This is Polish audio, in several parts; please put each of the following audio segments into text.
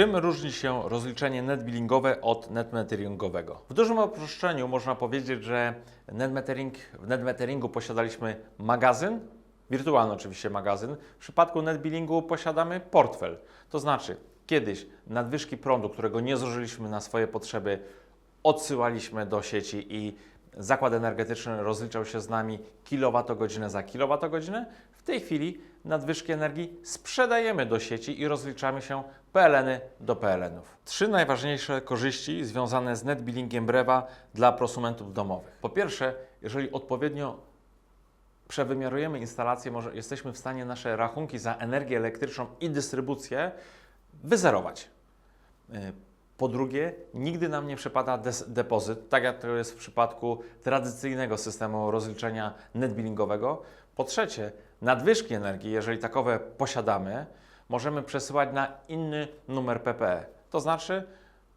Czym różni się rozliczenie netbillingowe od netmeteringowego? W dużym uproszczeniu można powiedzieć, że netmetering, w netmeteringu posiadaliśmy magazyn, wirtualny oczywiście magazyn. W przypadku netbillingu posiadamy portfel. To znaczy, kiedyś nadwyżki prądu, którego nie zużyliśmy na swoje potrzeby, odsyłaliśmy do sieci i zakład energetyczny rozliczał się z nami kilowatogodzinę za kilowatogodzinę. W tej chwili nadwyżki energii sprzedajemy do sieci i rozliczamy się PLN-y do PLN-ów. Trzy najważniejsze korzyści związane z netbillingiem Brewa dla prosumentów domowych. Po pierwsze, jeżeli odpowiednio przewymiarujemy instalację, może jesteśmy w stanie nasze rachunki za energię elektryczną i dystrybucję wyzerować. Po drugie, nigdy nam nie przypada des- depozyt, tak jak to jest w przypadku tradycyjnego systemu rozliczenia netbillingowego. Po trzecie, nadwyżki energii, jeżeli takowe posiadamy, możemy przesyłać na inny numer PPE. To znaczy,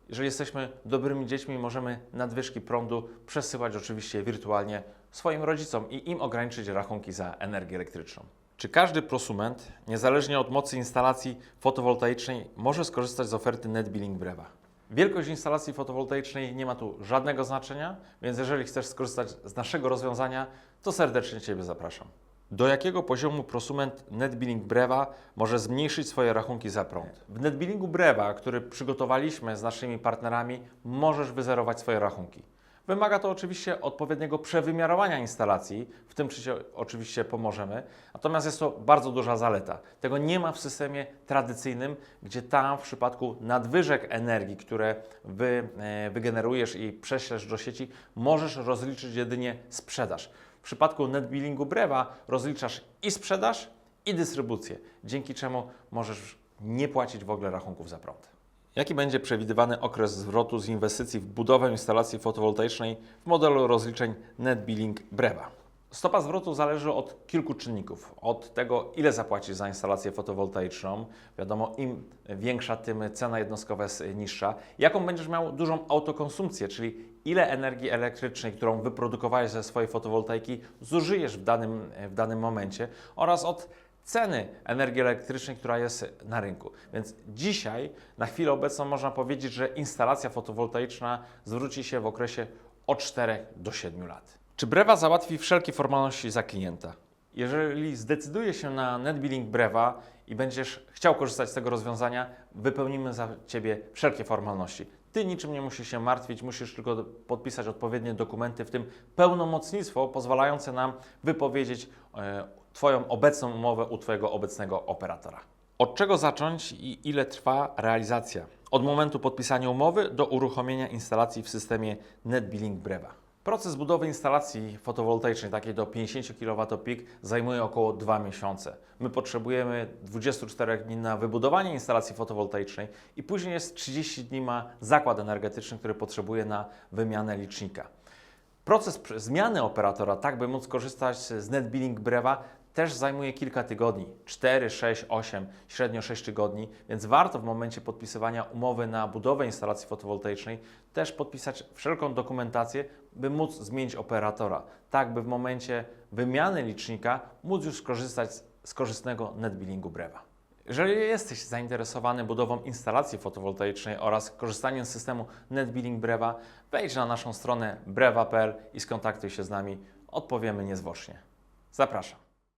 jeżeli jesteśmy dobrymi dziećmi, możemy nadwyżki prądu przesyłać oczywiście wirtualnie swoim rodzicom i im ograniczyć rachunki za energię elektryczną. Czy każdy prosument, niezależnie od mocy instalacji fotowoltaicznej, może skorzystać z oferty NetBilling Brewa? Wielkość instalacji fotowoltaicznej nie ma tu żadnego znaczenia, więc jeżeli chcesz skorzystać z naszego rozwiązania, to serdecznie Ciebie zapraszam. Do jakiego poziomu prosument NetBilling Brewa może zmniejszyć swoje rachunki za prąd? W NetBillingu Brewa, który przygotowaliśmy z naszymi partnerami, możesz wyzerować swoje rachunki. Wymaga to oczywiście odpowiedniego przewymiarowania instalacji, w tym Ci oczywiście pomożemy, natomiast jest to bardzo duża zaleta. Tego nie ma w systemie tradycyjnym, gdzie tam w przypadku nadwyżek energii, które wy, e, wygenerujesz i prześlesz do sieci, możesz rozliczyć jedynie sprzedaż. W przypadku netbillingu Brewa rozliczasz i sprzedaż, i dystrybucję, dzięki czemu możesz nie płacić w ogóle rachunków za prąd. Jaki będzie przewidywany okres zwrotu z inwestycji w budowę instalacji fotowoltaicznej w modelu rozliczeń NetBilling Brewa? Stopa zwrotu zależy od kilku czynników. Od tego, ile zapłacisz za instalację fotowoltaiczną. Wiadomo, im większa, tym cena jednostkowa jest niższa. Jaką będziesz miał dużą autokonsumpcję, czyli ile energii elektrycznej, którą wyprodukowałeś ze swojej fotowoltaiki, zużyjesz w danym, w danym momencie oraz od ceny energii elektrycznej, która jest na rynku. Więc dzisiaj, na chwilę obecną, można powiedzieć, że instalacja fotowoltaiczna zwróci się w okresie od 4 do 7 lat. Czy Brewa załatwi wszelkie formalności za klienta? Jeżeli zdecyduje się na NetBilling Brewa i będziesz chciał korzystać z tego rozwiązania, wypełnimy za Ciebie wszelkie formalności. Ty niczym nie musisz się martwić, musisz tylko podpisać odpowiednie dokumenty, w tym pełnomocnictwo pozwalające nam wypowiedzieć e, Twoją obecną umowę u Twojego obecnego operatora. Od czego zacząć i ile trwa realizacja? Od momentu podpisania umowy do uruchomienia instalacji w systemie NetBilling Brewa. Proces budowy instalacji fotowoltaicznej, takiej do 50 kWp, zajmuje około 2 miesiące. My potrzebujemy 24 dni na wybudowanie instalacji fotowoltaicznej i później jest 30 dni ma zakład energetyczny, który potrzebuje na wymianę licznika. Proces pr- zmiany operatora, tak by móc korzystać z NetBilling Brewa, też zajmuje kilka tygodni 4, 6, 8, średnio 6 tygodni, więc warto w momencie podpisywania umowy na budowę instalacji fotowoltaicznej też podpisać wszelką dokumentację, by móc zmienić operatora, tak by w momencie wymiany licznika móc już skorzystać z, korzystnego NetBillingu Brewa. Jeżeli jesteś zainteresowany budową instalacji fotowoltaicznej oraz korzystaniem z systemu NetBilling Brewa, wejdź na naszą stronę brewa.pl i skontaktuj się z nami. Odpowiemy niezwłocznie. Zapraszam.